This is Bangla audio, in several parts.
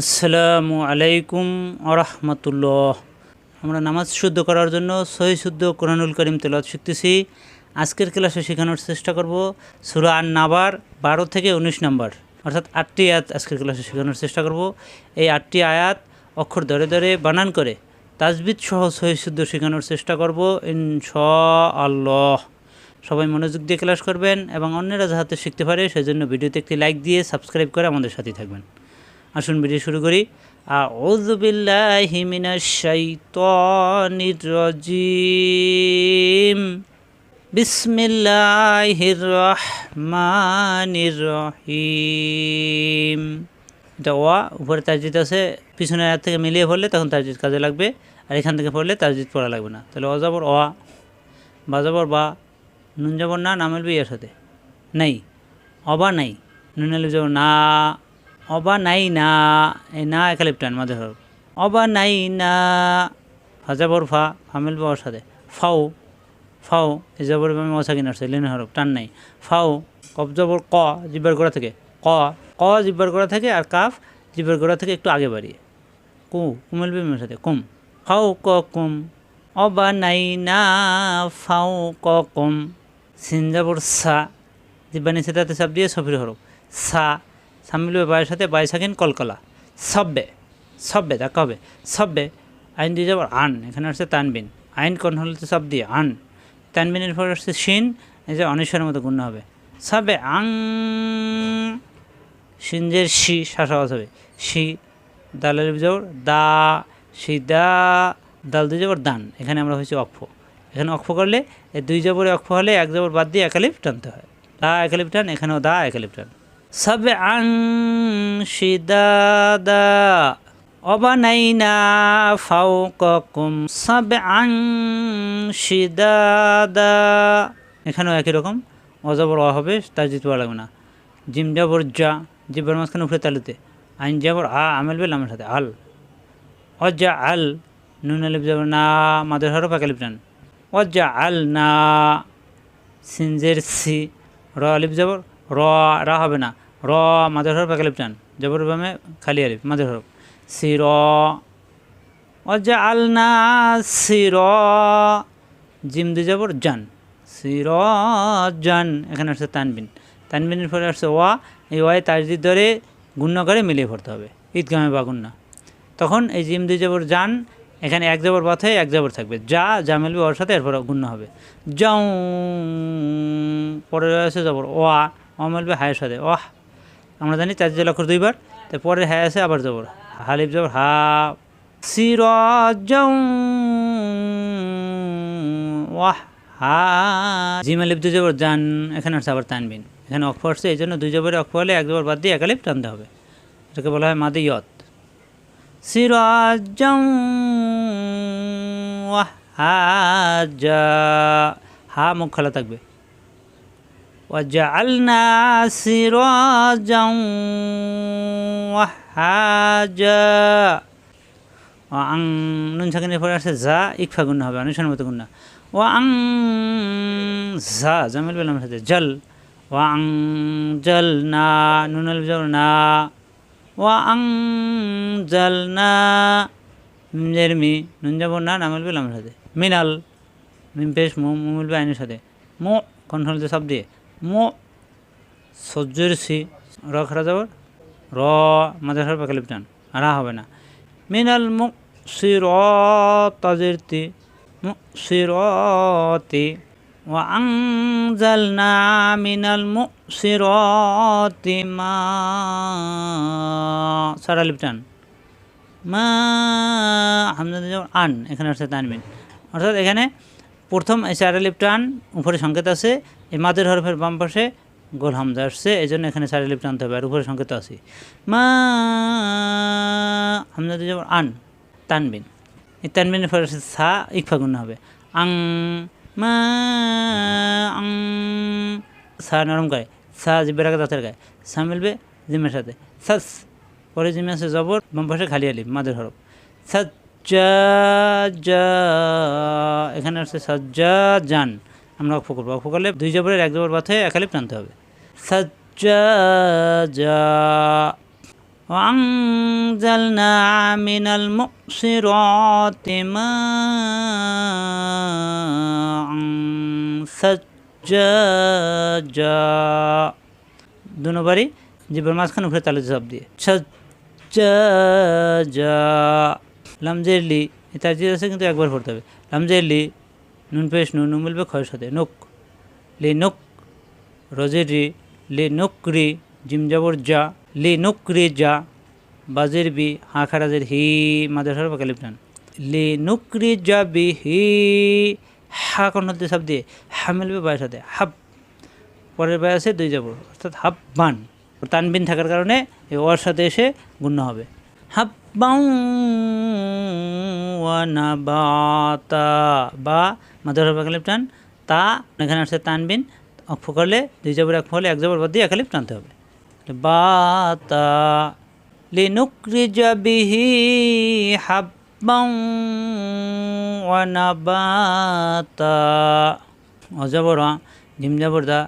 আসসালামু আলাইকুম আরহামতুল্লাহ। আমরা নামাজ শুদ্ধ করার জন্য সহি শুদ্ধ কোরআনুল করিম তেলাওয়াত শিখতেছি। আজকের ক্লাসে শেখানোর চেষ্টা করব সুরা আর নাবার বারো থেকে উনিশ নম্বর। অর্থাৎ আটটি আয়াত আজকের ক্লাসে শেখানোর চেষ্টা করব। এই আটটি আয়াত অক্ষর ধরে ধরে বানান করে তাজবিদ সহ সহি শুদ্ধ শেখানোর চেষ্টা করব ইনশা আল্লাহ সবাই মনোযোগ দিয়ে ক্লাস করবেন এবং অন্যরা যাহাতে শিখতে পারে, সেজন্য ভিডিওতে একটি লাইক দিয়ে সাবস্ক্রাইব করে আমাদের সাথে থাকবেন। আসুন ভিডিও শুরু করি। উপরে তাজিদ আছে, পিছনের হাত থেকে মিলিয়ে পড়লে তখন তাজিদ কাজে লাগবে, আর এখান থেকে পড়লে তাজিদ পড়া লাগবে না। তাহলে অজাবর অয়া বাজাবর বা নুন যাবর না নামেল বিয়ের সাথে। নেই, অবা নাই, নুন যাব না। অবা নাই না এই না একালিপটান মাঝে হরফ অবা নাই না, হাজাবর ফা ফামিল বাবার সাথে। ফাও ফাও এই জবর আমি মশা কিনার লিন হরফ, টান নাই। ফাও কব জবর, ক, জিব্বার গোড়া থেকে, ক ক, জিব্বার গোড়া থেকে আর কাফ, জিব্বার গোড়া থেকে একটু আগে বাড়িয়ে। কু কুমিল বিমের সাথে, কুম। ফাও, ক, কুম। অবা নাই না, ফাও, ক, কুম। সিনজাবর সা, জিব্বা নিচে তাতে চাপ দিয়ে সফির হরফ। সা সামিল বায়ের সাথে বাই সাকিন কলকলা। সব্বে সব্বে, দেখা হবে। সব্বে, আইন দিয়ে যাবার আন। এখানে আসছে তানবিন। আইন কোন হলে তো সব দিয়ে, আন। তানবিনের পর আসছে শিন। এই যে অনিশ্বরের মতো গুণ হবে। সবে আং। সিনজের শি আওয়াজ হবে। শি, দালের যাবর দা, শি, দা, দাল দুই যাবর দান। এখানে আমরা হয়েছি অক্ষ। এখানে অক্ষ করলে, এই দুই জবরে অক্ষ হলে এক জবর বাদ দিয়ে একালিপ টানতে হয়। দা একালিপ টান, এখানেও দা একালিপ টান। সাবআন শিদাদা অবানাইনা ফাওকাকুম সাবআন শিদাদা। এখানেও একই রকম। অজবর অ হবে তা যেতে লাগবে না। জিম জাবর যা জিব্বার মাঝখানে উঠে তালুতে। আইন জাবর আ, আমেল বেল আমের সাথে, আল। অজা আল, নুন আলিফ যাবর না, মাদের হরফ একালিফ যান অজা আল না, সিনজের সি, র আলিফ যাবর র, রা হবে না। র মাদের হরফ একালিপ টান জবর বামে খালি আলিফ মাদের হরফ। সির অজা আলনা সির, জিম দি জবর জান। সির, জান, এখানে আসছে তানবিন। তানবিনের পরে আসছে ওয়া। এই ওয়াই তাজদিদ ধরে গুণ্য করে মিলিয়ে পড়তে হবে। ঈদগামে বা গুণ্য। তখন এই জিম দি জবর জান, এখানে এক জবর বাথে এক জবর থাকবে। যা যা মিলবে ওর সাথে, এরপর গুণ্য হবে। যাও পরে আছে জবর ওয়া। ও মিলবে হায়ের সাথে। ওয়াহ, আমরা জানি চার জেলা অক্ষর দুইবার, তো পরে হ্যাঁ আছে, আবার জবর। হালিফ জবর, হা। সিরাজ ওয়াহ, হা। জিম আলিফ দুই জবর জান এখানে আসছে আবার তানবিন। এখানে অক্ষ আসছে, এই জন্য দুই জবরে অক্ষ হলে এক জবর বাদ দিয়ে একালিফ টানতে হবে। এটাকে বলা হয় মাদি ইয়ত। সিরাজ ওয়াহ হাজা হা, মুখ খেলা থাকবে। وجعلنا سراجا وهاجا وأن নুন সাকিনের পরে আসছে যা ইকফা গুণ হবে অনুসার মতো গুণ ও আং ঝা জামিল বেলাম সাথে জল ও আং জল না নুন আল জল না ও আং জল না মিমের মি নুন যাব না নামল বেলাম সাথে মিনাল মিম পেশ মু মুমিল বে আইনের সাথে মো কোন হলতে সব দিয়ে মো সহ্যের সি র খারা যাবার র মাঝে খারাপ একালিপ টান রা হবে না। মিনাল মুখ সির তাজের তি মুখ সিরতি। ও আংজাল না মিনাল মুখ সিরতি মা। সারা লিপটান। মা হামজা আন। এখানে আসছে তানবিন। অর্থাৎ এখানে প্রথম এই আলিফ টান উপরে সংকেত আছে, এই মাদের হরফের বাম পাশে গোল হামজা আসছে, এই জন্য এখানে আলিফ টানতে হবে, আর উপরে সংকেত আছে মা, হামজা যাব আন, তানবিন। এই তানবিনের পরে সা, ইকফা গুণ হবে। আং, মা, আং, সা নরম গায়ে সা জিব্বের আগে দাঁতের গায়ে, সা মিলবে জিমের সাথে। সাস, পরে জিমে আছে জবর, বাম পাশে খালি আলিফ মাদের হরফ। সাজ সজ্জা এখানে আসছে সজ্জা জান আমরা অক্ষ করবো অক্ষ করলে দুই জবরের এক জবর বাথে একালিপ টানতে হবে সজ্জা وأنزلنا من المؤصرات ماء সজ্জাজা দু নম্বরই জিব্বার মাঝখানে উপরে তালে জবাব দিয়ে সজ্জাজা লামজের লি তার জিদ আছে কিন্তু একবার পড়তে হবে। লামজের লি নুন পেশ, নুন নুন মিলবে খয়ের সাথে। নুক লি নুক রজের লি নুকরি জিম জাবর যা, লি নুকরি যা, বাজের বি, হা খারাজের হি, মাদ্রাসার বাকালিপ টান লি নুকরি যা বি হি, হা কর্ণতে সব দিয়ে, হা মিলবে বায়ের সাথে, হাব। পরের বায় আছে দুই যাব অর্থাৎ হাব বান। তানবিন থাকার কারণে এই ওর সাথে এসে গুণ্য হবে ওয়ানাবাতা বা বাকালিপ টান তা, এখানে আসছে তানবিন অক্ষ করলে দুই জবর এক হলে এক জবর বাদ দিয়ে একালিপ টানতে হবে। বাতা, লিনুকরিজ বিহি অজবর জিম জবর দা,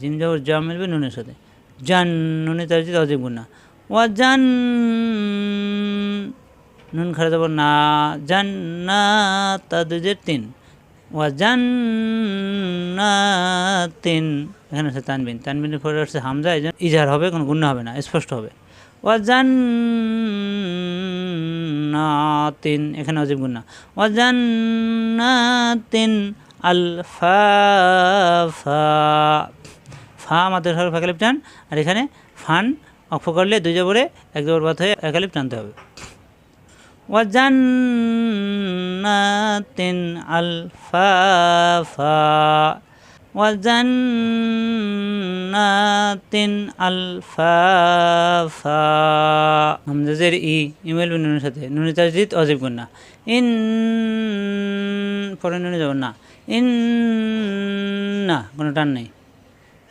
জিম জবর জা নুনের সাথে। জান, নুনে তার অজীব গুণা ওয়া জান নুন খারা যাব না জান না তা দুজের তিন। ওয়া জান না তিন এখানে আছে তানবিন। তানবিনের পরে আসছে হামজা, এই ইজার হবে, কোনো গুণ হবে না, স্পষ্ট হবে। ওয়া জান না তিন এখানে অজীব গুণা ওয়া জান না তিন আল ফা ফা ফা আমাদের ফাঁকালিপ টান আর এখানে ফান অক্ষ করলে দুই জবরে এক জবর বাদ হয়ে একালিপ টানতে হবে। ওয়াজান্নাতিন আলফাফা। ওয়াজান্নাতিন আলফাফা। হামজাজের ই, ইমেল নুনের সাথে। নুনি তাজদিদ, অজীব গুন্না ইন, পরে নুনে যাব না। ইন, না, কোনো টান নেই।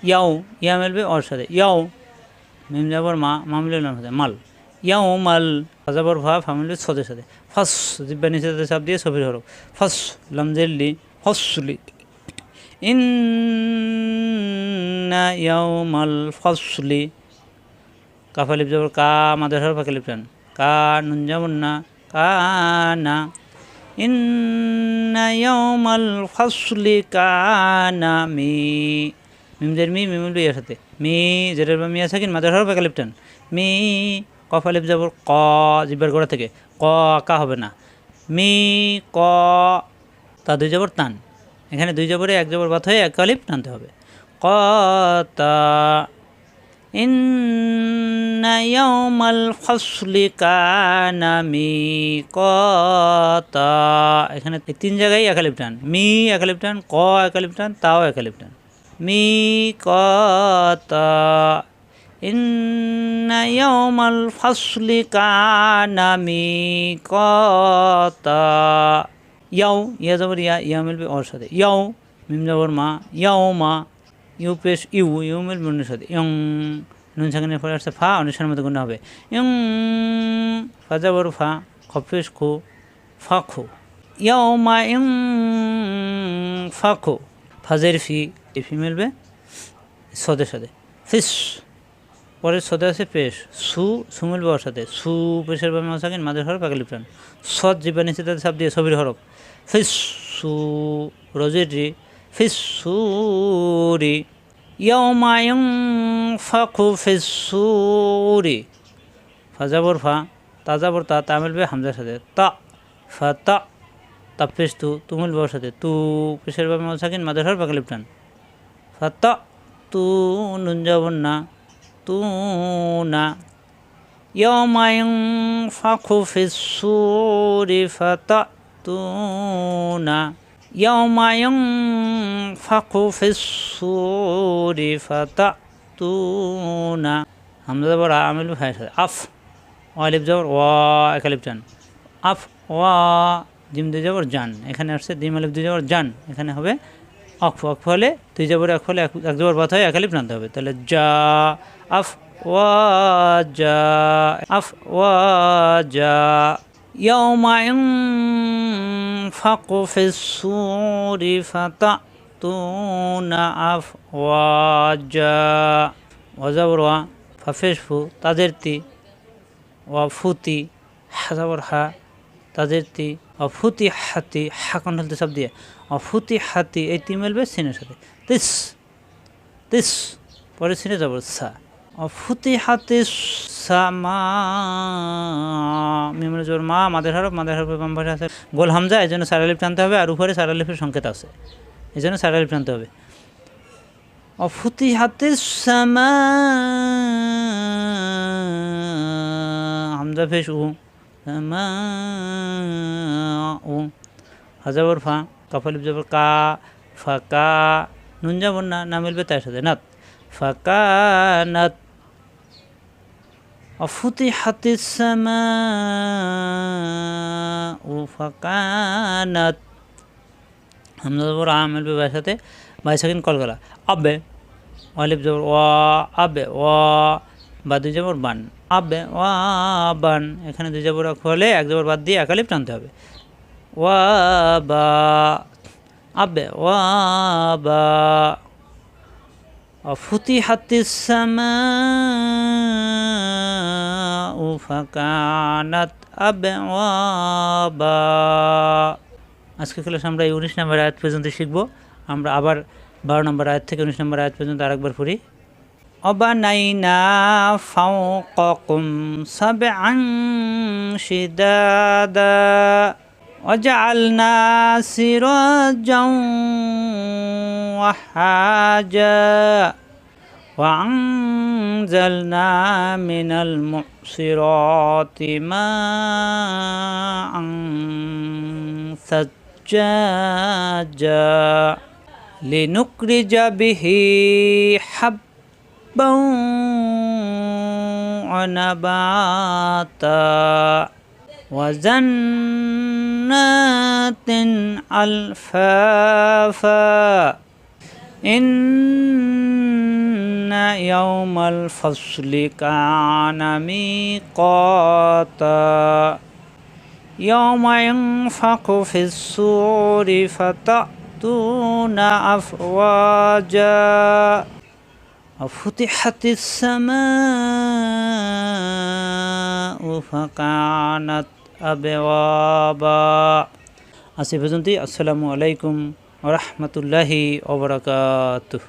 ইয়াও, ইয়া মিলবে ওর সাথে। ইয়াও মিম যাবর মা মা মিলবে নার মাল। ইয়াও মাল। ফাজাবর ভা, ফা মিলবে সদের সাথে ফাস, জিব্বা নিচে চাপ দিয়ে সফির হরফ। ফাস লামজেল্লি ফসলি। ইন্না ইয়াউমাল ফসলি। কাফালিপ যাবর কা মাদের হরফ কালিপ টান কা নুন যাবর না, কা না। ইন্না ইয়াউমাল ফসলি কানা মি। মিমদের মি, মিমুল বিয়ের সাথে। মি জেরের বা মিয়া থাকেন মাদার হরফ একালিপ টান মি, কফ আলিপ যাবর ক, জিব্বার গোড়া থেকে। ক, কা হবে না। মি, ক, তা দুই জবর টান এখানে দুই জবরে এক জবর বাত হয়ে এক কালিপ টানতে হবে। ক, তা ফসলি কানা মি কতা এখানে এই তিন জায়গায় একালিপ টান। মি একালিপ টান, ক একালিপ টান, তাও একালিপ টান। মিকাতা ইন্না ইয়াউমাল ফাসলি কানা মিকাতা। ইয়াও ইয়া জবর, ইয়া ইয়া মিলবে ওর সাথে। ইয়াও মিম জবর মা। ইয়াও মা, ইউ পেশ ইউ ইউ মিলবে নুনের সাথে। ইয়ং, নুন সাকিনের পরে আসছে ফা অনুষ্ঠানের মতো গুণ হবে। ইয়ং, ফা জবর ফা খফেশ খো, ফা খো। ইয়াও মা ইং ফা খো। ফাজের ফি ফি মিলবে সদের সাথে ফিস পরে সদে আছে পেশ। সু সু মিলবে ওর সাথে। সু, পেশের বামে থাকেন, মাঝের হরফ একালি প্রাণ সদ জিবা নিচে তাদের সাপ দিয়ে ছবির হরফ। ফিস সু, রজের রি। ফিস সুরি ইয়মায়ং ফাকু ফিস সুরি ফাজাবর ফা তাজাবর তা তা মিলবে হামজার সাথে। তা, ফা, তা তাপেশ তু তু মিলবে ওর সাথে। তু, পেশের বামে থাকেন, মাঝের হরফ একালি প্রাণ তু নুন যাবন না তু না ইয়মায়ং ফাখু ফিসুরি ফাতা তু না ইয়মায়ং ফাখু ফিসুরি ফাতা তু না হামজা যাবর আমিল ভাই আফ, ওয়ালিফ যাবর ওয়া একালিফ জান। আফ, ওয়া, জিম দুই যাবর জান। এখানে আসছে দিম আলিফ দুই যাবর জান। এখানে হবে অক্ষ অক্ষ হলে দুই জবর এক হলে এক এক জবর বাত হয় একালিপ টানতে হবে তাহলে যা আফ ওয়া যা আফ ওয়া যা يوم ينفق في الصور فتأتون أفواجا وزبروا ففشفوا তাদেরটি অফুতি হাজাবর হা তাদের তি অফুতি হাতি অফুতি হাতি, এই তি মিলবে সিনের সাথে। তিস তিস, পরে সিনে যাব, সা। অফুতি হাতি সামা মিমের জোর মা, মাদের হরফ মাদের হরফের বাম আছে। গোল হামজা, এই জন্য সারালিফ টানতে হবে, আর উপরে সারালিফের সংকেত আছে। এই জন্য সারালিফ টানতে হবে। অফুতিহাত সামা হামজা ফেস উ, হাজাবর ফা। কাফালিপ যাবর কা, ফাকা, নুন যাবর না না মিলবে তার সাথে, নাত। ফাকা, নাত। অফুতিহাত সামা, ও ফাকানাত হামজা জবর আ মিলবে বাইয়ের সাথে বাই সেকেন্ড কলকলা আবে অলিপ জবর ওয়া আবে, ওয়া। বা দুই জবর বান। আবে, ওয়া, বান। এখানে দুই জবর হলে এক জবর বাদ দিয়ে একালিপ টানতে হবে। ওয়া বা আবে ওয়া বা وفتحت السماء فكانت أبوابا আজকে ক্লাস আমরা এই উনিশ নম্বর আয়াত পর্যন্ত শিখবো আমরা আবার বারো নম্বর আয়াত থেকে উনিশ নম্বর আয়াত পর্যন্ত আরেকবার পড়ি অবানাইনা ফাওকাকুম সাবআন শিদাদা وجعلنا سراجا وحاجا وأنزلنا من المعصرات ماء ثجاجا لنخرج به حبا ونباتا وجنات ألفافا. إن يوم الفصل كان ميقاتا. يوم ينفق في الصور فتأتون أفواجا. وفتحت السماء فكانت আবওয়াবা। আজ পর্যন্তই। আসসালামু আলাইকুম ওরহমতুল্লাহি ওবরাকাতুহ